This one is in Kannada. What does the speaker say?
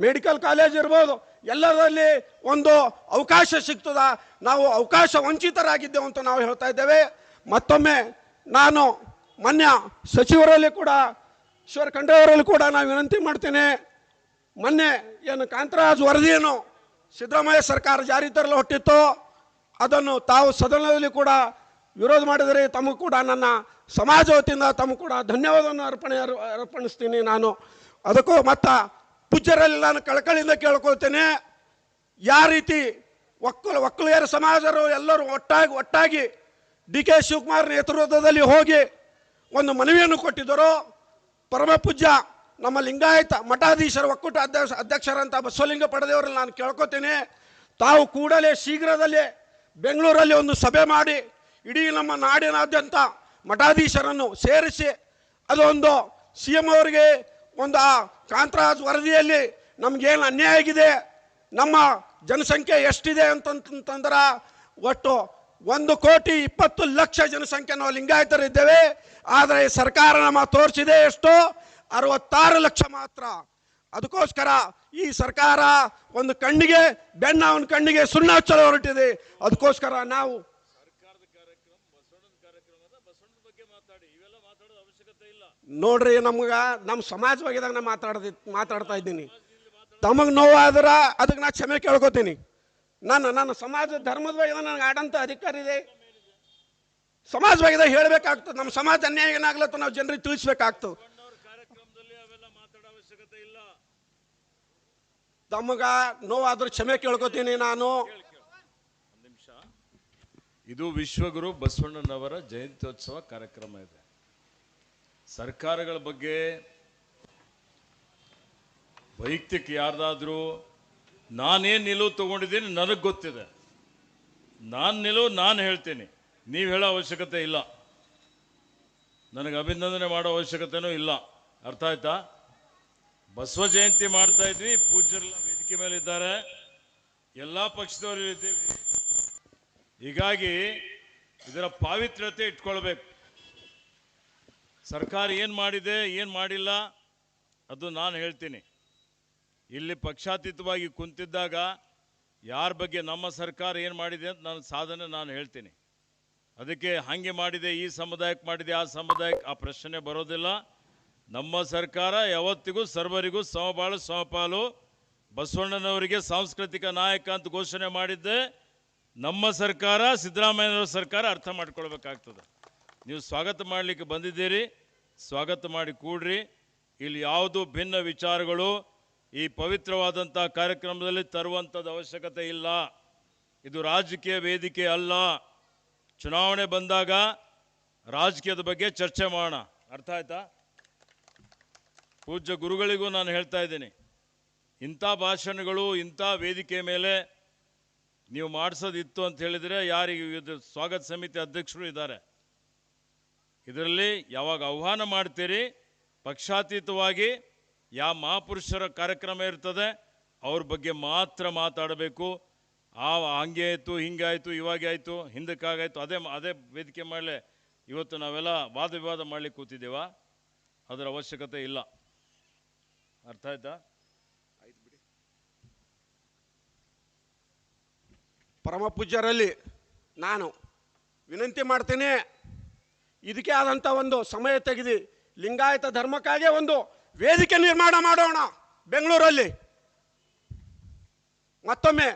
ಮೆಡಿಕಲ್ ಕಾಲೇಜ್ ಇರ್ಬೋದು ಎಲ್ಲದರಲ್ಲಿ ಒಂದು ಅವಕಾಶ ಸಿಗ್ತದ. ನಾವು ಅವಕಾಶ ವಂಚಿತರಾಗಿದ್ದೇವೆ ಅಂತ ನಾವು ಹೇಳ್ತಾ ಇದ್ದೇವೆ. ಮತ್ತೊಮ್ಮೆ ನಾನು ಮಾನ್ಯ ಸಚಿವರಲ್ಲಿ ಕೂಡ, ಈಶ್ವರ ಖಂಡ್ರೆ ಅವರಲ್ಲಿ ಕೂಡ ನಾನು ವಿನಂತಿ ಮಾಡ್ತೇನೆ. ಮೊನ್ನೆ ಏನು ಕಾಂತರಾಜ್ ವರದಿಯನ್ನು ಸಿದ್ದರಾಮಯ್ಯ ಸರ್ಕಾರ ಜಾರಿ ತರಲು ಹೊಟ್ಟಿತ್ತು ಅದನ್ನು ತಾವು ಸದನದಲ್ಲಿ ಕೂಡ ವಿರೋಧ ಮಾಡಿದರೆ ತಮಗೂ ಕೂಡ ನನ್ನ ಸಮಾಜ ವತಿಯಿಂದ ತಮಗೂ ಕೂಡ ಧನ್ಯವಾದವನ್ನು ಅರ್ಪಣೆ ಅರ್- ಅರ್ಪಣಿಸ್ತೀನಿ ನಾನು. ಅದಕ್ಕೂ ಮತ್ತ ಪೂಜ್ಯರಲ್ಲಿ ನಾನು ಕಳಕಳಿಯಿಂದ ಕೇಳ್ಕೊಳ್ತೇನೆ. ಯಾವ ರೀತಿ ಒಕ್ಕಲ, ಒಕ್ಕಲಿಗರ ಸಮಾಜರು ಎಲ್ಲರೂ ಒಟ್ಟಾಗಿ ಒಟ್ಟಾಗಿ ಡಿ ಕೆ ಶಿವಕುಮಾರ್ ನೇತೃತ್ವದಲ್ಲಿ ಹೋಗಿ ಒಂದು ಮನವಿಯನ್ನು ಕೊಟ್ಟಿದ್ದರು. ಪರಮ ಪೂಜ್ಯ, ನಮ್ಮ ಲಿಂಗಾಯತ ಮಠಾಧೀಶರ, ಒಕ್ಕೂಟ ಅಧ್ಯಕ್ಷ, ಅಧ್ಯಕ್ಷರಂತ ಬಸವಲಿಂಗ ಪಡೆದವರಲ್ಲಿ ನಾನು ಕೇಳ್ಕೊತೀನಿ. ತಾವು ಕೂಡಲೇ ಶೀಘ್ರದಲ್ಲೇ ಬೆಂಗಳೂರಲ್ಲಿ ಒಂದು ಸಭೆ ಮಾಡಿ, ಇಡೀ ನಮ್ಮ ನಾಡಿನಾದ್ಯಂತ ಮಠಾಧೀಶರನ್ನು ಸೇರಿಸಿ, ಅದೊಂದು ಸಿ ಎಂ ಅವರಿಗೆ ಒಂದು ಆ ಕಾಂತರಾಜ್ ವರದಿಯಲ್ಲಿ ನಮಗೇನು ಅನ್ಯಾಯ ಆಗಿದೆ ನಮ್ಮ ಜನಸಂಖ್ಯೆ ಎಷ್ಟಿದೆ ಅಂತಂತಂದ್ರೆ ಒಟ್ಟು ಒಂದು ಕೋಟಿ ಇಪ್ಪತ್ತು ಲಕ್ಷ ಜನಸಂಖ್ಯೆ ನಾವು ಲಿಂಗಾಯತರಿದ್ದೇವೆ. ಆದರೆ ಸರ್ಕಾರ ನಮ್ಮ ತೋರಿಸಿದೆ ಎಷ್ಟು? ಅರವತ್ತಾರು ಲಕ್ಷ ಮಾತ್ರ. ಅದಕ್ಕೋಸ್ಕರ ಈ ಸರ್ಕಾರ ಒಂದು ಕಣ್ಣಿಗೆ, ಬೆನ್ನ ಅವನ ಕಣ್ಣಿಗೆ ಸುಣ್ಣ ಹಚ್ಚಲು ಹೊರಟಿದೆ. ಅದಕ್ಕೋಸ್ಕರ ನಾವು ಸರ್ಕಾರದ ಕಾರ್ಯಕ್ರಮ ಬಸವಣ್ಣನ ಕಾರ್ಯಕ್ರಮದ ಬಸವಣ್ಣನ ಬಗ್ಗೆ ಮಾತಾಡಿ ಇವೆಲ್ಲ ಮಾತಾಡೋದು ಅವಶ್ಯಕತೆ ಇಲ್ಲ ನೋಡ್ರಿ ನಮ್ಗ ನಮ್ಮ ಸಮಾಜವಾಗಿದಾಗ ನಾ ಮಾತಾಡ್ದಿ ಮಾತಾಡ್ತಾ ಇದ್ದೀನಿ. ತಮಗೆ ನೋವಾದ್ರ ಅದಕ್ಕೆ ನಾ ಕ್ಷಮೆ ಕೇಳ್ಕೊತೀನಿ. ನಾನು ನನ್ನ ಸಮಾಜ ಧರ್ಮದ ಬಗ್ಗೆ ನನಗೆ ಆಡಂತ ಅಧಿಕಾರ ಇದೆ. ಸಮಾಜ ಬಗ್ಗೆ ಹೇಳ್ಬೇಕಾಗ್ತದೆ ನಮ್ಮ ಸಮಾಜ ಅನ್ಯಾಯ ಏನಾಗ್ಲತ್ತ ನಾವು ಜನರಿಗೆ ತಿಳಿಸ್ಬೇಕಾಗ್ತದೆ. ತಮಗ ನೋವಾದ್ರೂ ಕ್ಷಮೆ ಕೇಳ್ಕೊತೀನಿ ನಾನು. ಇದು ವಿಶ್ವಗುರು ಬಸವಣ್ಣನವರ ಜಯಂತ್ಯೋತ್ಸವ ಕಾರ್ಯಕ್ರಮ ಇದೆ. ಸರ್ಕಾರಗಳ ಬಗ್ಗೆ ವೈಯಕ್ತಿಕ ಯಾರ್ದಾದ್ರೂ ನಾನೇನು ನಿಲುವು ತಗೊಂಡಿದ್ದೀನಿ ನನಗೆ ಗೊತ್ತಿದೆ. ನಾನು ನಿಲುವು ನಾನು ಹೇಳ್ತೀನಿ. ನೀವು ಹೇಳೋ ಅವಶ್ಯಕತೆ ಇಲ್ಲ. ನನಗೆ ಅಭಿನಂದನೆ ಮಾಡೋ ಅವಶ್ಯಕತೆನೂ ಇಲ್ಲ. ಅರ್ಥ ಆಯ್ತಾ? ಬಸವ ಜಯಂತಿ ಮಾಡ್ತಾ ಇದ್ವಿ, ಪೂಜ್ಯರೆಲ್ಲ ವೇದಿಕೆ ಮೇಲೆ ಇದ್ದಾರೆ ಎಲ್ಲ ಪಕ್ಷದವರು ಇದ್ದೀವಿ. ಹೀಗಾಗಿ ಇದರ ಪಾವಿತ್ರ್ಯತೆ ಇಟ್ಕೊಳ್ಬೇಕು. ಸರ್ಕಾರ ಏನು ಮಾಡಿದೆ, ಏನು ಮಾಡಿಲ್ಲ ಅದು ನಾನು ಹೇಳ್ತೀನಿ. ಇಲ್ಲಿ ಪಕ್ಷಾತೀತವಾಗಿ ಕುಂತಿದ್ದಾಗ ಯಾರ ಬಗ್ಗೆ ನಮ್ಮ ಸರ್ಕಾರ ಏನು ಮಾಡಿದೆ ಅಂತ ನನ್ನ ಸಾಧನೆ ನಾನು ಹೇಳ್ತೀನಿ. ಅದಕ್ಕೆ ಹಾಗೆ ಮಾಡಿದೆ, ಈ ಸಮುದಾಯಕ್ಕೆ ಮಾಡಿದೆ, ಆ ಸಮುದಾಯಕ್ಕೆ ಆ ಪ್ರಶ್ನೆ ಬರೋದಿಲ್ಲ. ನಮ್ಮ ಸರ್ಕಾರ ಯಾವತ್ತಿಗೂ ಸರ್ವರಿಗೂ ಸಮಬಾಳು, ಸಮಪಾಲು ಬಸವಣ್ಣನವರಿಗೆ ಸಾಂಸ್ಕೃತಿಕ ನಾಯಕ ಅಂತ ಘೋಷಣೆ ಮಾಡಿದ್ದೆ. ನಮ್ಮ ಸರ್ಕಾರ, ಸಿದ್ದರಾಮಯ್ಯನವರ ಸರ್ಕಾರ ಅರ್ಥ ಮಾಡ್ಕೊಳ್ಬೇಕಾಗ್ತದೆ. ನೀವು ಸ್ವಾಗತ ಮಾಡಲಿಕ್ಕೆ ಬಂದಿದ್ದೀರಿ, ಸ್ವಾಗತ ಮಾಡಿ ಕೂಡ್ರಿ. ಇಲ್ಲಿ ಯಾವುದು ಭಿನ್ನ ವಿಚಾರಗಳು ಈ ಪವಿತ್ರವಾದಂಥ ಕಾರ್ಯಕ್ರಮದಲ್ಲಿ ತರುವಂಥದ್ದು ಅವಶ್ಯಕತೆ ಇಲ್ಲ. ಇದು ರಾಜಕೀಯ ವೇದಿಕೆ ಅಲ್ಲ. ಚುನಾವಣೆ ಬಂದಾಗ ರಾಜಕೀಯದ ಬಗ್ಗೆ ಚರ್ಚೆ ಮಾಡೋಣ. ಅರ್ಥ ಆಯ್ತಾ? ಪೂಜ್ಯ ಗುರುಗಳಿಗೂ ನಾನು ಹೇಳ್ತಾ ಇದ್ದೀನಿ, ಇಂಥ ಭಾಷಣಗಳು, ಇಂಥ ವೇದಿಕೆ ಮೇಲೆ ನೀವು ಮಾಡಿಸೋದಿತ್ತು ಅಂತ ಹೇಳಿದರೆ ಯಾರಿಗೆ ಇದು ಸ್ವಾಗತ ಸಮಿತಿ ಅಧ್ಯಕ್ಷರು ಇದ್ದಾರೆ. ಇದರಲ್ಲಿ ಯಾವಾಗ ಆಹ್ವಾನ ಮಾಡ್ತೀರಿ, ಪಕ್ಷಾತೀತವಾಗಿ ಯಾವ ಮಹಾಪುರುಷರ ಕಾರ್ಯಕ್ರಮ ಇರ್ತದೆ, ಅವ್ರ ಬಗ್ಗೆ ಮಾತ್ರ ಮಾತಾಡಬೇಕು. ಆ ಹಂಗೆ ಆಯಿತು ಹಿಂಗಾಯಿತು ಇವಾಗೆ ಆಯಿತು, ಹಿಂದಕ್ಕಾಗಾಯಿತು, ಅದೇ ಅದೇ ವೇದಿಕೆ ಮಾಡಲೆ ಇವತ್ತು ನಾವೆಲ್ಲ ವಾದ ವಿವಾದ ಮಾಡಲಿಕ್ಕೆ ಕೂತಿದ್ದೇವಾ? ಅದರ ಅವಶ್ಯಕತೆ ಇಲ್ಲ. ಅರ್ಥ ಆಯ್ತಾ? ಪರಮ ಪೂಜ್ಯರಲ್ಲಿ ನಾನು ವಿನಂತಿ ಮಾಡ್ತೇನೆ, ಇದಕ್ಕೆ ಆದಂಥ ಒಂದು ಸಮಯ ತೆಗೆದು ಲಿಂಗಾಯತ ಧರ್ಮಕ್ಕಾಗಿ ಒಂದು ವೇದಿಕೆ ನಿರ್ಮಾಣ ಮಾಡೋಣ ಬೆಂಗಳೂರಲ್ಲಿ. ಮತ್ತೊಮ್ಮೆ